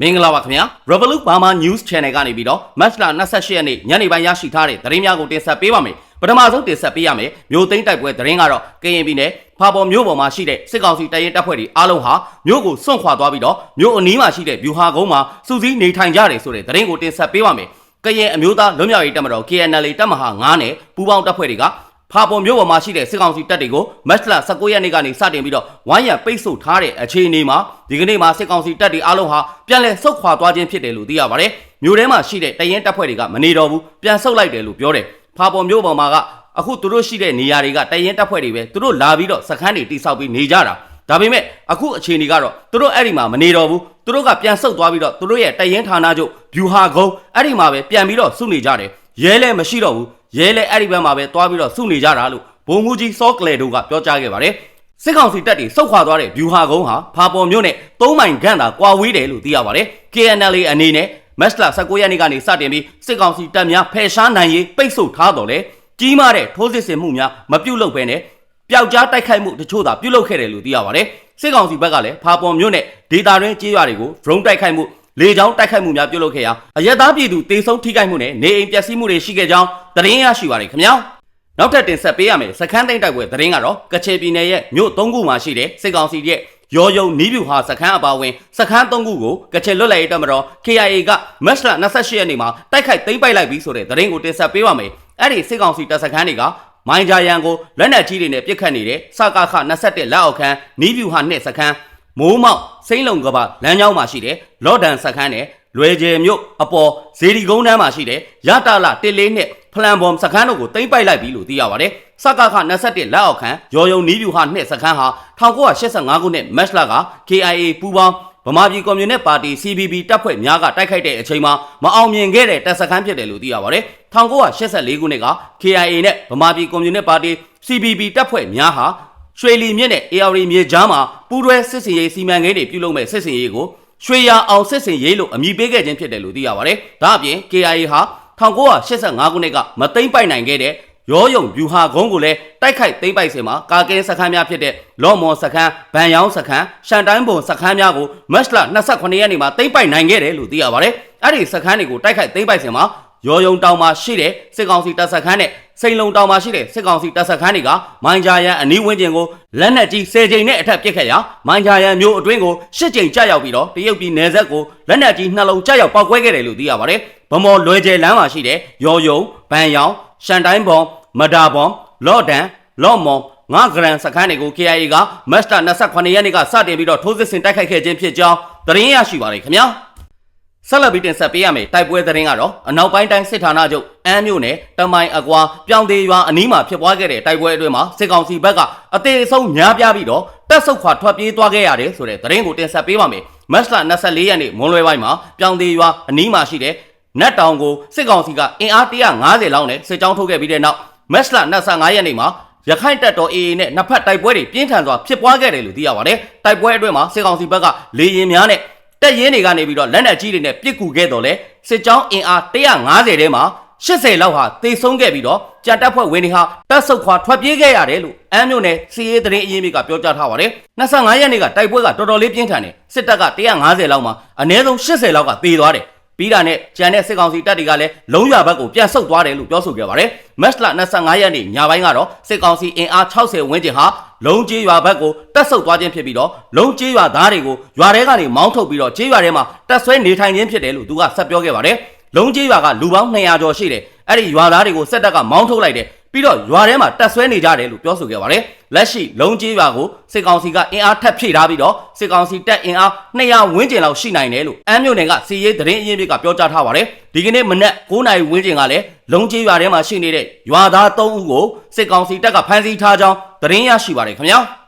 မင်္ဂလာပါခင်ဗျာ Revolut Burma News Channel ကနေပြီးတော့ March လ28ရက်နေ့ညနေပိုင်းရရှိထားတဲ့သတင်းများကိုတင်ဆက်ပေးပါမယ်ပထမဆုံးတင်ဆက်ပေးရမယ်မြို့သိမ်းတိုက်ပွဲသတင်းကတော့ကရင်ပြည်နယ်ဖာပေါ်မြို့ပေါ်မှာရှိတဲ့စစ်ကောင်စီတပ်ရင်တပ်ဖွဲ့တွေအားလုံးဟာမြို့ကိုစွန့်ခွာသွားပြီးတော့မြို့အနီးမှာရှိတဲ့ဗျူဟာကုန်းမှာစုစည်းနေထိုင်ကြတယ်ဆိုတဲ့သတင်းကိုတင်ဆက်ပေးပါမယ်ကရင်အမျိုးသားလွတ်မြောက်ရေးတပ်မတော် KNL တပ်မဟာ9နဲ့ပူးပေါင်းတပ်ဖွဲ့တွေက ဖာပေါ်မြို့ပေါ်မှာရှိတဲ့စစ်ကောင်စီတပ်တွေကိုမတ်လ19ရက်နေ့ကနေစတင်ပြီးတော့ဝိုင်းရံပိတ်ဆို့ထားတဲ့အခြေအနေမှာဒီကနေ့မှာစစ်ကောင်စီတပ်တွေအားလုံးဟာပြန်လည်ဆုတ်ခွာသွားခြင်းဖြစ်တယ်လို့သိရပါတယ်။မြို့ထဲမှာရှိတဲ့တရင်တပ်ဖွဲ့တွေကမနေတော့ဘူးပြန်ဆုတ်လိုက်တယ်လို့ပြောတယ်။ဖာပေါ်မြို့ပေါ်မှာကအခုသူတို့ရှိတဲ့နေရာတွေကတရင်တပ်ဖွဲ့တွေပဲသူတို့လာပြီးတော့စခန်းတွေတိစောက်ပြီးနေကြတာ။ဒါပေမဲ့အခုအခြေအနေကတော့သူတို့အဲ့ဒီမှာမနေတော့ဘူးသူတို့ကပြန်ဆုတ်သွားပြီးတော့သူတို့ရဲ့တရင်ဌာနချုပ်ဗျူဟာကုန်းအဲ့ဒီမှာပဲပြန်ပြီးတော့စုနေကြတယ်။ရဲလည်းမရှိတော့ဘူး ရဲလည်းအဲ့ဒီဘက်မှာပဲသွားပြီးတော့စုနေကြတာလို့ဘုံမူကြီးစောကလေတို့ကပြောကြားခဲ့ပါတယ်စစ်ကောင်စီတပ်တွေစုတ်ခွာသွားတဲ့ဗျူဟာကုန်းဟာဖာပေါ်မြို့နဲ့၃မိုင်ခန့်သာကွာဝေးတယ်လို့သိရပါတယ် KNL အနေနဲ့မက်စလာ19ရက်နေ့ကနေစတင်ပြီးစစ်ကောင်စီတပ်များဖယ်ရှားနိုင်ရေးပိတ်ဆို့ထားတော်လဲကြီးမားတဲ့ထိုးစစ်ဆင်မှုများမပြုတ်လုပ်ဘဲနဲ့ပျောက်ကြားတိုက်ခိုက်မှုတချို့သာပြုတ်လုပ်ခဲ့တယ်လို့သိရပါတယ်စစ်ကောင်စီဘက်ကလည်းဖာပေါ်မြို့နဲ့ဒေတာတွင်းကြေးရွာတွေကို drone တိုက်ခိုက်မှု လေကြောင်းတိုက်ခိုက်မှုများပြုလုပ်ခဲ့ရာအရက်သားပြည်သူတေဆုံးထိခိုက်မှုနဲ့နေအိမ်ပျက်စီးမှုတွေရှိခဲ့ကြောင်းသတင်းရရှိပါတယ်ခင်ဗျာနောက်ထပ်တင်ဆက်ပေးရမယ်စခန်းသိမ်းတိုက်ပွဲသတင်းကတော့ကချေပြည်နယ်ရဲ့မြို့၃ခုမှာရှိတဲ့စစ်ကောင်စီရဲ့ရော်ယုံနီးပြူဟာစခန်းအပါဝင်စခန်း၃ခုကိုကချေလွတ်လပ်ရေးတပ်မတော် KIA ကမတ်လ28ရက်နေ့မှာတိုက်ခိုက်သိမ်းပိုက်လိုက်ပြီးဆိုတဲ့သတင်းကိုတင်ဆက်ပေးပါမယ်အဲ့ဒီစစ်ကောင်စီတပ်စခန်းတွေကမိုင်းဂျာယန်ကိုလက်နက်ကြီးတွေနဲ့ပစ်ခတ်နေတဲ့စကခ21လက်အောက်ခံနီးပြူဟာနှစ်စခန်း မိုးမောက်စိမ့်လုံကပါလမ်းကြောင်းမှာရှိတဲ့လော့ဒန်စခန်းနဲ့လွယ်ကျယ်မြို့အပေါ်ဇေဒီကုန်းတန်းမှာရှိတဲ့ရတာလာတစ်လေးနဲ့ဖလန်ဘုံစခန်းတို့ကိုတိမ့်ပိုက်လိုက်ပြီလို့သိရပါတယ်။စကခ21လက်အောက်ခံရော်ယုံနီးပြူဟာနှစ်စခန်းဟာ1985ခုနှစ်မတ်လက KIA ပူးပေါင်းဗမာပြည်ကွန်မြူနစ်ပါတီ CPB တပ်ဖွဲ့များကတိုက်ခိုက်တဲ့အချိန်မှာမအောင်မြင်ခဲ့တဲ့တပ်စခန်းဖြစ်တယ်လို့သိရပါတယ်။1984ခုနှစ်က KIA နဲ့ဗမာပြည်ကွန်မြူနစ်ပါတီ CPB တပ်ဖွဲ့များဟာ ရွှေလီမြစ်နဲ့ AR မြေကြားမှာပူးတွဲစစ်စင်ရေးစီမံကိန်းတွေပြုလုပ်မဲ့စစ်စင်ရေးကိုရွှေရအောင်စစ်စင်ရေးလို့အမည်ပေးခဲ့ခြင်းဖြစ်တယ်လို့သိရပါတယ်။ဒါအပြင် KIA ဟာ1985ခုနှစ်ကမသိမ့်ပိုက်နိုင်ခဲ့တဲ့ရောယုံဗျူဟာကုန်းကိုလည်းတိုက်ခိုက်သိမ့်ပိုက်စင်မှာကာကင်းစခန်းများဖြစ်တဲ့လော့မော်စခန်း၊ဗန်ယောင်းစခန်း၊ရှန်တိုင်းဘုံစခန်းများကိုမတ်လ28ရက်နေ့မှာသိမ့်ပိုက်နိုင်ခဲ့တယ်လို့သိရပါတယ်။အဲ့ဒီစခန်းတွေကိုတိုက်ခိုက်သိမ့်ပိုက်စင်မှာရောယုံတောင်မှာရှိတဲ့စစ်ကောင်စီတပ်စခန်းနဲ့ စိန်လုံတောင်မှာရှိတဲ့စစ်ကောင်စီတပ်စခန်းတွေကမိုင်းဂျာရန်အနီးဝန်းကျင်ကိုလက်နက်ကြီး10ကြိမ်နဲ့အထက်ပစ်ခတ်ရာမိုင်းဂျာရန်မျိုးအတွင်းကို10ကြိမ်ကြာရောက်ပြီးတော့တရုတ်ပြည်နယ်စပ်ကိုလက်နက်ကြီးနှလုံးကြာရောက်ပောက်ကွဲခဲ့တယ်လို့သိရပါတယ်။ဗမော်လွယ်ကျယ်လမ်းမှာရှိတဲ့ရောယုံဗန်ယောင်ရှန်တိုင်းဘုံမဒါဘုံလော့ဒန်လော့မော်ငါဂရန်စခန်းတွေကို KIA ကမတ်လ28ရက်နေ့ကစတင်ပြီးတော့ထိုးစစ်ဆင်တိုက်ခိုက်ခဲ့ခြင်းဖြစ်ကြောင်းသတင်းရရှိပါတယ်ခင်ဗျာ။ ဆက်လက်ပြီးတင်ဆက်ပေးရမယ်တိုက်ပွဲသတင်းကတော့အနောက်ပိုင်းတိုင်းစစ်ဌာနချုပ်အမ်းမြို့နယ်တမိုင်အကွာပြောင်းသေးရွာအနီးမှာဖြစ်ပွားခဲ့တဲ့တိုက်ပွဲအတွင်းမှာစစ်ကောင်စီဘက်ကအသေးအဆုံးများပြားပြီးတော့တက်ဆုတ်ခွာထွက်ပြေးသွားခဲ့ရတယ်ဆိုတဲ့သတင်းကိုတင်ဆက်ပေးပါမယ်မတ်လ24ရက်နေ့မွန်းလွဲပိုင်းမှာပြောင်းသေးရွာအနီးမှာရှိတဲ့နတ်တောင်ကိုစစ်ကောင်စီကအင်အား150လောက်နဲ့စစ်ကြောင်းထုတ်ခဲ့ပြီးတဲ့နောက်မတ်လ25ရက်နေ့မှာရခိုင်တပ်တော် AA နဲ့နှစ်ဖက်တိုက်ပွဲတွေပြင်းထန်စွာဖြစ်ပွားခဲ့တယ်လို့သိရပါတယ်။တိုက်ပွဲအတွင်းမှာစစ်ကောင်စီဘက်ကလေရင်များနဲ့ တက်ရင်တွေကနေပြီးတော့လက်နက်ကြီးတွေနဲ့ပစ်ကူခဲ့တော့လဲစစ်ကြောင်းအင်အား150ထဲမှာ80လောက်ဟာတေဆုံးခဲ့ပြီးတော့ကြံတက်ဖွဲ့ဝင်တွေဟာတက်ဆုတ်ခွာထွက်ပြေးခဲ့ရတယ်လို့အမ်းမြို့နယ်စီရေးသတင်းအရင်းမြစ်ကပြောကြားထားပါတယ်25ရက်နေ့ကတိုက်ပွဲကတော်တော်လေးပြင်းထန်တယ်စစ်တပ်က150လောက်မှာအနည်းဆုံး80လောက်ကသေသွားတယ်ပြီးတာနဲ့ကြံတဲ့စစ်ကောင်စီတပ်တွေကလည်းလုံးရဘက်ကိုပြန်ဆုတ်သွားတယ်လို့ပြောဆိုခဲ့ပါတယ်။မတ်လ25ရက်နေ့ညပိုင်းကတော့စစ်ကောင်စီအင်အား60ဝန်းကျင်ဟာ လုံးကျေးရွာဘက်ကိုတက်ဆုတ်သွားခြင်းဖြစ်ပြီးတော့လုံးကျေးရွာသားတွေကိုရွာထဲကနေမောင်းထုတ်ပြီးတော့ကျေးရွာထဲမှာတက်ဆွဲနေထိုင်ခြင်းဖြစ်တယ်လို့သူကဆက်ပြောခဲ့ပါတယ်။လုံးကျေးရွာကလူပေါင်း200ကျော်ရှိတယ်။အဲ့ဒီရွာသားတွေကိုစစ်တပ်ကမောင်းထုတ်လိုက်တယ်။ပြီးတော့ရွာထဲမှာတက်ဆွဲနေကြတယ်လို့ပြောဆိုခဲ့ပါတယ်။လက်ရှိလုံးကြီးရွာကိုစစ်ကောင်စီကအင်အားထပ်ဖြည့်ထားပြီးတော့စစ်ကောင်စီတပ်အင်အား200ဝန်းကျင်လောက်ရှိနိုင်တယ်လို့အမ်းမြို့နယ်ကစီရေးသတင်းအရင်းမြစ်ကပြောကြားထားပါတယ်။ဒီကနေ့မနက်9နာရီဝန်းကျင်ကလည်းလုံးကြီးရွာထဲမှာရှိနေတဲ့ရွာသား3ဦးကိုစစ်ကောင်စီတပ်ကဖမ်းဆီးထားကြောင်း သတင်းရရှိပါတယ်ခင်ဗျာ။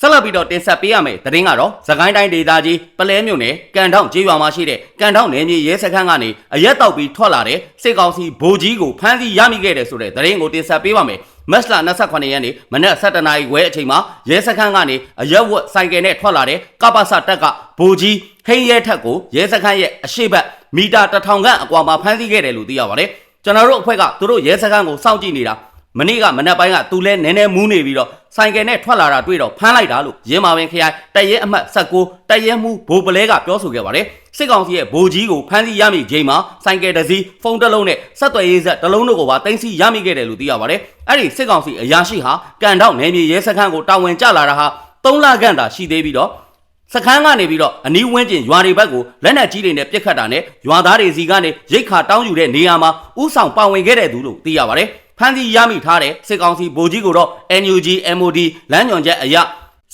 ဆက်လက်ပြီးတော့တင်ဆက်ပေးရမယ်သတင်းကတော့သခိုင်းတိုင်းဒေသကြီးပလဲမြို့နယ်ကန်တောင်ကျေးရွာမှာရှိတဲ့ကန်တောင်နယ်မြေရဲစခန်းကနေအရက်တောက်ပြီးထွက်လာတဲ့စစ်ကောင်စီဗိုလ်ကြီးကိုဖမ်းဆီးရမိခဲ့တယ်ဆိုတဲ့သတင်းကိုတင်ဆက်ပေးပါမယ်မတ်လ28ရက်နေ့မနက်7:00နာရီခွဲအချိန်မှာရဲစခန်းကနေအရက်ဝတ်ဆိုင်ကယ်နဲ့ထွက်လာတဲ့ကပ္ပစတက်ကဗိုလ်ကြီးဟိန်းရဲထက်ကိုရဲစခန်းရဲ့အရှိတ်မီတာ1000ခန့်အကွာမှာဖမ်းဆီးခဲ့တယ်လို့သိရပါတယ်ကျွန်တော်တို့အဖွဲ့ကသူတို့ရဲစခန်းကိုစောင့်ကြည့်နေတာ မနေ့ကမနက်ပိုင်းကသူလဲနည်းနည်းမူးနေပြီးတော့ဆိုင်ကယ်နဲ့ထွက်လာတာတွေ့တော့ဖမ်းလိုက်တာလို့ရင်းမာပင်ခရိုင်တပ်ရဲအမှတ်16တပ်ရဲမှုဘိုးပလဲကပြောဆိုခဲ့ပါတယ်စစ်ကောင်စီရဲ့ဗိုလ်ကြီးကိုဖမ်းဆီးရမိချိန်မှာဆိုင်ကယ်တစ်စီးဖုန်းတစ်လုံးနဲ့ဆက်သွယ်ရေးဆက်တစ်လုံးတို့ကိုပါတင်စီရမိခဲ့တယ်လို့သိရပါတယ်အဲ့ဒီစစ်ကောင်စီအရာရှိဟာကန်တော့နယ်မြေရဲစခန်းကိုတာဝန်ကျလာတာဟာ3လခန့်တာရှိသေးပြီးတော့စခန်းကနေပြီးတော့အနီးဝန်းကျင်ရွာတွေဘက်ကိုလက်နက်ကြီးတွေနဲ့ပစ်ခတ်တာနဲ့ရွာသားတွေစီကနေရိတ်ခါတောင်းယူတဲ့နေရာမှာဥဆောင်ပါဝင်ခဲ့တဲ့သူလို့သိရပါတယ်။ ဖမ်းဆီးရမိထားတဲ့စစ်ကောင်စီဗိုလ်ကြီးကိုတော့ NUG MOD လမ်းညွန်ချက်အရ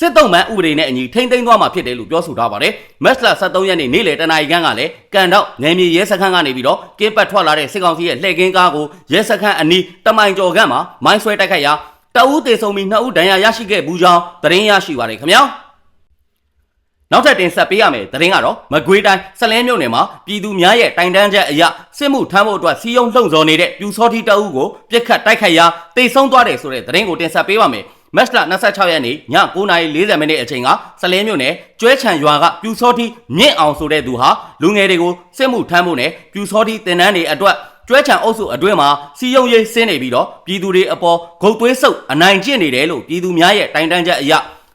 စစ်တုံးမှန်ဥပဒေနဲ့အညီထိမ့်သိမ်းသွားမှာဖြစ်တယ်လို့ပြောဆိုထားပါတယ်။မက်စလာ73ရက်နေ့နေ့လယ်တနာရီခန့်ကလည်းကန်တော့နယ်မြေရဲစခန်းကနေပြီးတော့ကင်းပတ်ထွက်လာတဲ့စစ်ကောင်စီရဲ့လှည့်ကင်းကားကိုရဲစခန်းအနီးတမိုင်ကျော်ခန့်မှာမိုင်းဆွဲတိုက်ခိုက်ရာတအူးတေဆုံပြီးနှစ်ဦးဒဏ်ရာရရှိခဲ့ဘူးကြောင်းသတင်းရရှိပါတယ်ခင်ဗျာ။ နောက်ထပ်တင်ဆက်ပေးရမယ်သတင်းကတော့မကွေးတိုင်းစလဲမြို့နယ်မှာပြည်သူများရဲ့တိုင်တန်းချက်အရစစ်မှုထမ်းဖို့အတွက်စီယုံလှုံ့ဆော်နေတဲ့ပြူစောတိတအုပ်ကိုပြစ်ခတ်တိုက်ခိုက်ရာတိတ်ဆုံးသွားတယ်ဆိုတဲ့သတင်းကိုတင်ဆက်ပေးပါမယ်မက်စလာ26ရက်နေ့ည9:40မိနစ်အချိန်ကစလဲမြို့နယ်ကျွဲချံရွာကပြူစောတိမြင့်အောင်ဆိုတဲ့သူဟာလူငယ်တွေကိုစစ်မှုထမ်းဖို့နဲ့ပြူစောတိတင်တန်းတွေအတွက်ကျွဲချံအုပ်စုအတွင်းမှာစီယုံရေးဆင်းနေပြီးတော့ပြည်သူတွေအပေါ်ဂုတ်သွေးဆုပ်အနိုင်ကျင့်နေတယ်လို့ပြည်သူများရဲ့တိုင်တန်းချက်အရ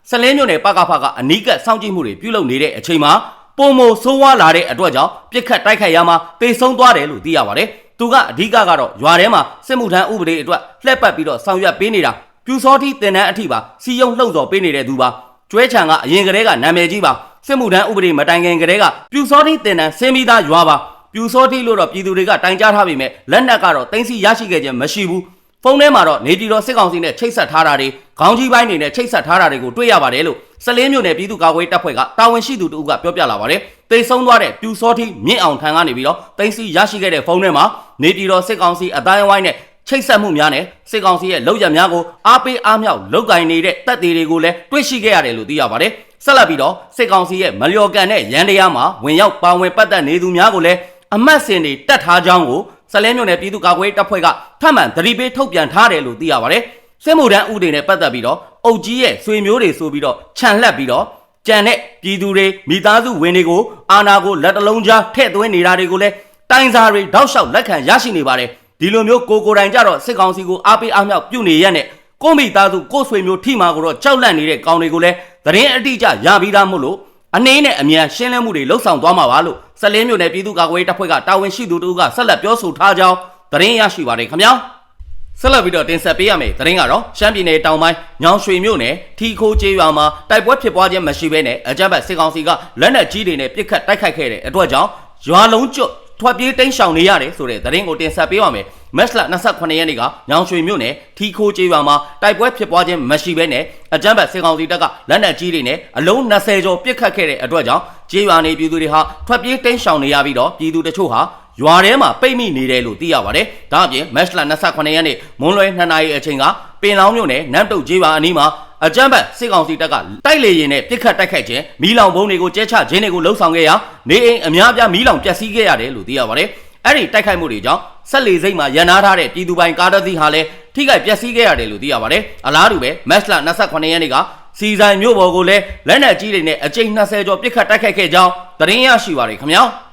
ဆလင်းမြို့နယ်ပကဖကအနီးကပ်စောင့်ကြည့်မှုတွေပြုလုပ်နေတဲ့အချိန်မှာပုံမိုဆိုးဝါးလာတဲ့အတွက်ကြောင့်ပြစ်ခတ်တိုက်ခိုက်ရမှာတေဆုံးသွားတယ်လို့သိရပါတယ်။သူကအဓိကကတော့ရွာထဲမှာစစ်မှုထမ်းဥပဒေအတွက်လှည့်ပတ်ပြီးတော့ဆောင်ရွက်ပေးနေတာပြူစောတိတင်တန်းအထိပါစီယုံလှုံ့ဆော်ပေးနေတဲ့သူပါကျွဲချံကအရင်ကတည်းကနာမည်ကြီးပါစစ်မှုထမ်းဥပဒေမတိုင်ခင်ကတည်းကပြူစောတိတင်တန်းဆင်းပြီးသားရွာပါပြူစောတိလို့တော့ပြည်သူတွေကတိုင်ကြားထားပေမဲ့လက်နက်ကတော့တင်းစီရရှိခဲ့ခြင်းမရှိဘူးဖုန်းထဲမှာတော့နေပြည်တော်စစ်ကောင်စီနဲ့ချိတ်ဆက်ထားတာတွေ ခေါင်းကြီးပိုင်းတွေနဲ့ချိတ်ဆက်ထားတာတွေကိုတွေ့ရပါတယ်လို့စလင်းမြို့နယ်ပြည်သူ့ကာကွယ်တပ်ဖွဲ့ကတာဝန်ရှိသူတို့ကပြောပြလာပါတယ်။တိတ်ဆုံးသွားတဲ့ပြူစောတိမြင့်အောင်ထံကနေပြီးတော့တင်စီရရှိခဲ့တဲ့ဖုန်းထဲမှာနေပြည်တော်စစ်ကောင်စီအတိုင်းအဝိုင်းနဲ့ချိတ်ဆက်မှုများနဲ့စစ်ကောင်စီရဲ့လောက်ရများကိုအားပေးအားမြောက်လောက်ကင်နေတဲ့တပ်တွေတွေကိုလည်းတွေ့ရှိခဲ့ရတယ်လို့သိရပါတယ်။ဆက်လက်ပြီးတော့စစ်ကောင်စီရဲ့မလျော်ကန်တဲ့ရန်တရားမှာဝင်ရောက်ပါဝင်ပတ်သက်နေသူများကိုလည်းအမတ်စင်တွေတတ်ထားကြောင်းကိုဆလဲမြို့နယ်ပြည်သူ့ကာကွယ်ရေးတပ်ဖွဲ့ကထပ်မံသတိပေးထုတ်ပြန်ထားတယ်လို့သိရပါတယ်။ စစ်မှုထမ်းဥပဒေနဲ့ပတ်သက်ပြီးတော့အုပ်ကြီးရဲ့ဆွေမျိုးတွေဆိုပြီးတော့ခြံလှက်ပြီးတော့ကြံတဲ့ပြည်သူတွေမိသားစုဝင်တွေကိုအာဏာကိုလက်တလုံးကြားထည့်သွင်းနေတာတွေကိုလည်းတိုင်စာတွေတောက်လျှောက်လက်ခံရရှိနေပါတယ်။ဒီလိုမျိုးကိုကိုယ်တိုင်ကြတော့စစ်ကောင်စီကိုအားပေးအားမြောက်ပြုနေရက်နဲ့ကိုမိသားစုကိုဆွေမျိုးထိမာကိုတော့ကြောက်လန့်နေတဲ့ကောင်တွေကိုလည်းသတင်းအတိအကျရပြီးသားမို့လို့အနေနဲ့အမြန်ရှင်းလင်းမှုတွေလှုပ်ဆောင်သွားမှာပါလို့စလင်းမြို့နယ်ပြည်သူ့ကာကွယ်ရေးတပ်ဖွဲ့ကတာဝန်ရှိသူတို့ကဆက်လက်ပြောဆိုထားကြောင်းသတင်းရရှိပါတယ်ခင်ဗျာ ဆက်လက်ပြီးတော့တင်ဆက်ပေးရမယ်သတင်းကတော့ရှမ်းပြည်နယ်တောင်ပိုင်းညောင်ရွှေမြို့နယ်ထီခိုးကျေးရွာမှာတိုက်ပွဲဖြစ်ပွားခြင်းမရှိဘဲနဲ့အကြမ်းဖက်စစ်ကောင်စီကလက်နက်ကြီးတွေနဲ့ပစ်ခတ်တိုက်ခိုက်ခဲ့တဲ့အတွက်ကြောင့်ရွာလုံးကျွတ်ထွက်ပြေးတိမ်းရှောင်နေရတယ်ဆိုတဲ့သတင်းကိုတင်ဆက်ပေးပါမယ်မက်စလာ28ရက်နေ့ကညောင်ရွှေမြို့နယ်ထီခိုးကျေးရွာမှာတိုက်ပွဲဖြစ်ပွားခြင်းမရှိဘဲနဲ့အကြမ်းဖက်စစ်ကောင်စီတပ်ကလက်နက်ကြီးတွေနဲ့အလုံး20ကျော်ပစ်ခတ်ခဲ့တဲ့အတွက်ကြောင့်ကျေးရွာနေပြည်သူတွေဟာထွက်ပြေးတိမ်းရှောင်နေရပြီးတော့ပြည်သူတချို့ဟာ ရွာထဲမှာပိတ်မိနေတယ်လို့သိရပါတယ်။ဒါအပြင်မက်စလာ28ရက်နေ့မွန်းလွဲ2နာရီအချိန်ကပင်လောင်းမြို့နယ်နမ်တုတ်ကျေးရွာအနီးမှာအကြမ်းဖက်စစ်ကောင်စီတပ်ကတိုက်လေရင်နဲ့ပြစ်ခတ်တိုက်ခိုက်ခြင်းမီးလောင်ဘုံတွေကိုကျဲချခြင်းတွေကိုလှုံ့ဆော်ခဲ့ရာနေအိမ်အများအပြားမီးလောင်ပျက်စီးခဲ့ရတယ်လို့သိရပါတယ်။အဲ့ဒီတိုက်ခိုက်မှုတွေကြောင့်ဆက်လေစိတ်မှာရန်နာထားတဲ့ပြည်သူပိုင်ကားတစ်စီးဟာလည်းထိခိုက်ပျက်စီးခဲ့ရတယ်လို့သိရပါတယ်။အလားတူပဲမက်စလာ28ရက်နေ့ကစီဆိုင်မြို့ပေါ်ကိုလည်းလက်နက်ကြီးတွေနဲ့အကြိမ်20ကျော်ပစ်ခတ်တိုက်ခိုက်ခဲ့ကြောင်းသတင်းရရှိပါတယ်ခင်ဗျာ။